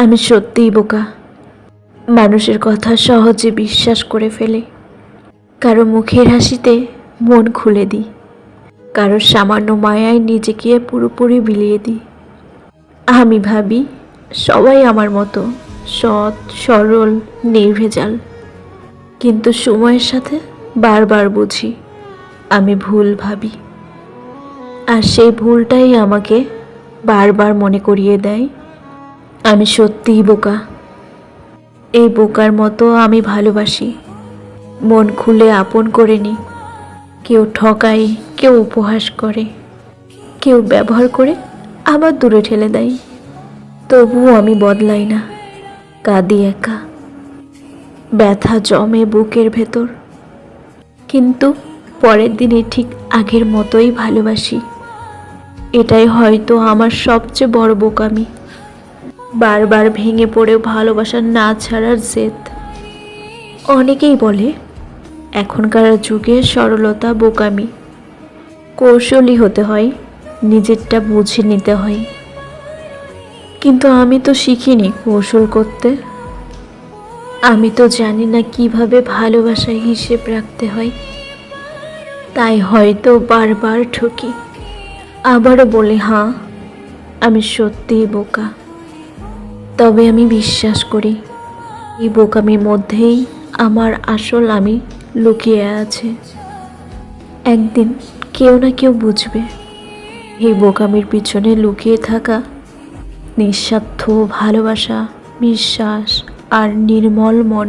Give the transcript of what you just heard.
আমি সত্যিই বোকা। মানুষের কথা সহজে বিশ্বাস করে ফেলে। কারও মুখের হাসিতে মন খুলে দিই। কারও সামান্য মায়ায় নিজেকে পুরোপুরি বিলিয়ে দিই। আমি ভাবি, সবাই আমার মতো সৎ, সরল, নির্ভেজাল। কিন্তু সময়ের সাথে বারবার বুঝি, আমি ভুল ভাবি। আর সেই ভুলটাই আমাকে বারবার মনে করিয়ে দেয়। আমি সত্যিই বোকা। এই বোকার মতো আমি ভালোবাসি। মন খুলে আপন করে নিই কেউ ঠকায়, কেউ উপহাস করে। কেউ ব্যবহার করে আবার দূরে ঠেলে দেয়। তবুও আমি বদলাই না। কাঁদি একা। ব্যথা জমে বুকের ভেতর। কিন্তু পরের দিনে ঠিক আগের মতোই ভালোবাসি। এটাই হয়তো আমার সবচেয়ে বড় বোকামি। বারবার ভেঙে পড়ে ভালোবাসা না ছাড়ার জেদ। অনেকেই বলে, এখনকার যুগে সরলতা বোকামি। কৌশলী হতে হয়, নিজেরটা বুঝে নিতে হয়। কিন্তু আমি তো শিখিনি কৌশল করতে। আমি তো জানি না কীভাবে ভালোবাসায় হিসেব রাখতে হয়। তাই হয়তো বারবার ঠকি। আবারও বলে হাঁ আমি সত্যিই বোকা। তবে আমি বিশ্বাস করি, এই বোকামির মধ্যেই আমার আসল আমি লুকিয়ে আছে। একদিন কেউ না কেউ বুঝবে, এই বোকামির পিছনে লুকিয়ে থাকা নিঃস্বার্থ ভালোবাসা, বিশ্বাস আর নির্মল মন